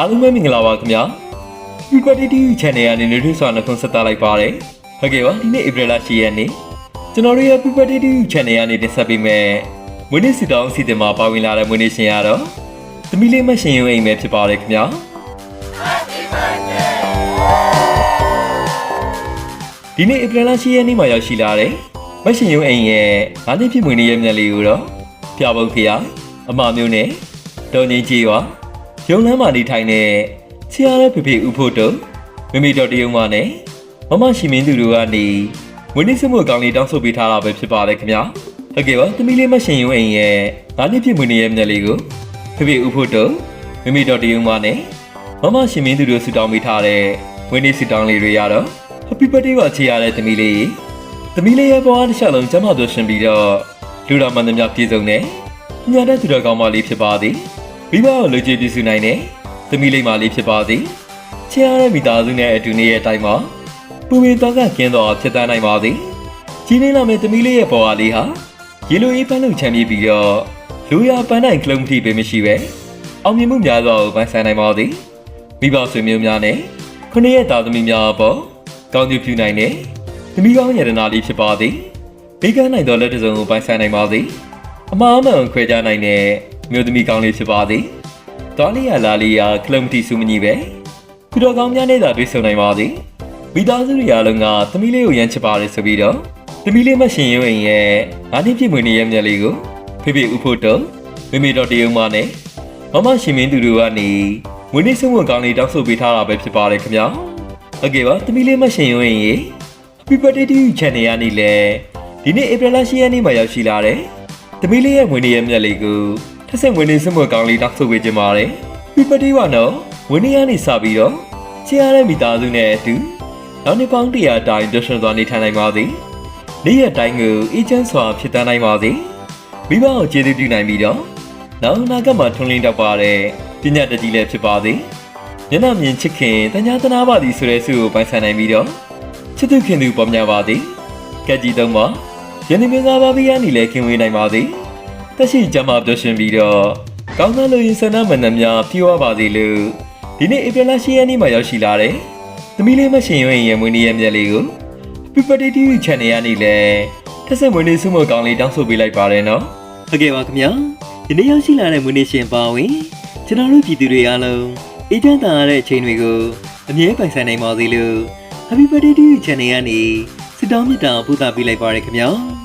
အားလုံးပဲမင်္ဂလာပါခင်ဗျာ People TV Channel ကနေနေထွေးစွာနှုတ်ဆက်သလိုက်ပါတယ်ဟုတ်ကဲ့ပါဒီနေ့ April 10ရက်နေ့ကျွန်တော်တို့ရဲ့ People TV Channel ကနေတင်ဆက်ပေးမယ်မွေးနေ့စီတောင်းစီတင်မှာပါဝင်လာတဲ့မွေးနေ့ရှင်ရတော့သမီးလေးမရှင်ရုံအိမ်ပဲဖြစ်ပါတယ်ခင်ဗျာဒီနေ့ April 10ရက်နေ့မှာရောက်ရှိလာတဲ့မရှင်ရုံအိမ်ရဲ့ငါးနှစ်ပြည့်မွေးနေ့ရဲ့မြတ်လေးကိုတော့ပြပုတ်ခရအမမျိုးနဲ့တော်ငင်းကြီးရွာ ရုံလမ်းမှာနေထိုင်တဲ့ဆရာရဲ့ဖေဖေဦးဖို့တို့မိမိတော်တရုံမနဲ့မမရှိမင်းသူတို့ကနေဝင်းနေစမှုအကောင်လေးတောင်းဆိုပေးထားတာပဲဖြစ်ပါတယ်ခင်ဗျာဟုတ်ကဲ့ပါသမီးလေးမရှင်ရုံအိမ်ရဲ့ငါးနှစ်ပြည့်မွေးနေ့ရဲ့မြတ်လေးကိုဖေဖေဦးဖို့တို့မိမိတော်တရုံမနဲ့မမရှိမင်းသူတို့ဆူတောင်းပေးထားတဲ့ဝင်းနေဆူတောင်းလေးတွေရတော့ Happy birthday ပါချေရတဲ့သမီးလေးသမီးလေးရဲ့ဘဝတစ်လျှောက်လုံးကျမ်းမာတော်ရှင်ပြီးတော့လူတော်မှန်သမျှပြည့်စုံတဲ့ညာတဲ့သူတော်ကောင်းမလေးဖြစ်ပါသည် မိဘကိုလူကြည်ပြည့်စုံနိုင်တဲ့သမီးလေးမလေးဖြစ်ပါသည်ချစ်ရတဲ့မိသားစုနဲ့အတူနေရဲ့အတိုင်းမှာပူပင်တော့ကကင်းတော့ဖြစ်တန်းနိုင်ပါသည်ကြီးနေလာမယ့်သမီးလေးရဲ့ပေါ်အားလေးဟာရေလိုအေးပန်းလုံချမ်းမြေပြီးတော့လူရပန်းနိုင်ကလုံးထိပဲမရှိပဲအောင်မြင်မှုများစွာကိုပန်းဆိုင်နိုင်ပါသည်မိဘဆွေမျိုးများနဲ့ခုနှစ်ရဲ့သားသမီးများအပေါ်ကောင်းကျိုးပြုနိုင်တဲ့သမီးကောင်းရတနာလေးဖြစ်ပါသည်မိကန်းနိုင်သောလက်တစ်စုံကိုပန်းဆိုင်နိုင်ပါသည်အမှားအမှန်ကိုခွဲခြားနိုင်တဲ့ မြို့သမီးကောင်းလေးဖြစ်ပါသည်။တောလီယာလာလီယာကလမ်တီစုမညီပဲ။သူတော်ကောင်းများနဲ့သာတွေ့ဆုံနိုင်ပါသည်။မိသားစုတွေအားလုံးကသမီးလေးကိုရမ်းချစ်ပါတယ်ဆိုပြီးတော့သမီးလေးမရှင်ရုံအိမ်ရဲ့ငါးနှစ်ပြည့်မွေးနေ့ရဲ့မြတ်လေးကိုဖေဖေဦးဖို့တော့မိမိတော်တရုံမနဲ့မမရှင်မင်းသူတို့ကနေမွေးနေ့ဆုံးဝန်ကောင်းလေးတောင်းဆိုပေးထားတာပဲဖြစ်ပါတယ်ခင်ဗျာ။ဟုတ်ကဲ့ပါသမီးလေးမရှင်ရုံအိမ်ရဲ့ Happy Birthday to you Channel ရနေလေဒီနေ့ April 10ရက်နေ့မှာရောက်ရှိလာတဲ့သမီးလေးရဲ့ဝင်နေရဲ့မြက်လေးကို ထက်ဆက်ဝင်နေစမွေကောင်းလေးတောက်ဆိုပေးခြင်းပါတယ်။ပြပတိဝနော်ဝင်နေရနေစပြီးတော့ချစ်ရတဲ့မိသားစုနဲ့အတူနောက်နှစ်ပေါင်းတရာတိုင်ဒွရှင်သွားနေထိုင်နိုင်ပါသည်။နေ့ရက်တိုင်းကိုအေဂျင့်စွာဖြစ်တန်းနိုင်ပါသည်။မိဘကိုကျေးဇူးပြုနိုင်ပြီးတော့နောက်အနာဂတ်မှာထွန်းလင်းတော့ပါတဲ့ပညာတတ်ကြီးလည်းဖြစ်ပါသည်။မျက်နှာမြင်ချစ်ခင်တညာတနာပါသည်ဆိုတဲ့ဆုကိုပိုင်ဆိုင်နိုင်ပြီးတော့ချစ်သူခင်သူပေါ်များပါသည်။ကက်ကြီးသုံးပါယနေ့မျိုးသားပါဘီယာနီလည်းခင်ဝေးနိုင်ပါသည် တက်ရှိကြမှာပြောရှင်ပြီးတော့ကောင်းသောလူရင်ဆန္ဒမန္တများပြေဝပါစေလို့ဒီနေ့ဧပြီလ10ရက်နေ့မှာရောက်ရှိလာတဲ့သမီးလေးမရှင်ရွင်ရဲ့မွေးနေ့ရဲ့မြက်လေးကို Happy Birthday TV Channel ကနေလည်းတက်ဆက်မွေးနေ့ဆုမကောင်းလေးတောင်းဆိုပေးလိုက်ပါတယ်နော်ဟုတ်ကဲ့ပါခင်ဗျာဒီနေ့ရောက်ရှိလာတဲ့မွေးနေ့ရှင်ပါဝင်ကျွန်တော်တို့ပြည်သူတွေအားလုံးအေးချမ်းသာရတဲ့အချိန်တွေကိုအမြဲပိုင်ဆိုင်နိုင်ပါစေလို့ Happy Birthday TV Channel ကနေစတောင်းမြတ်တာပို့သပေးလိုက်ပါရခင်ဗျာ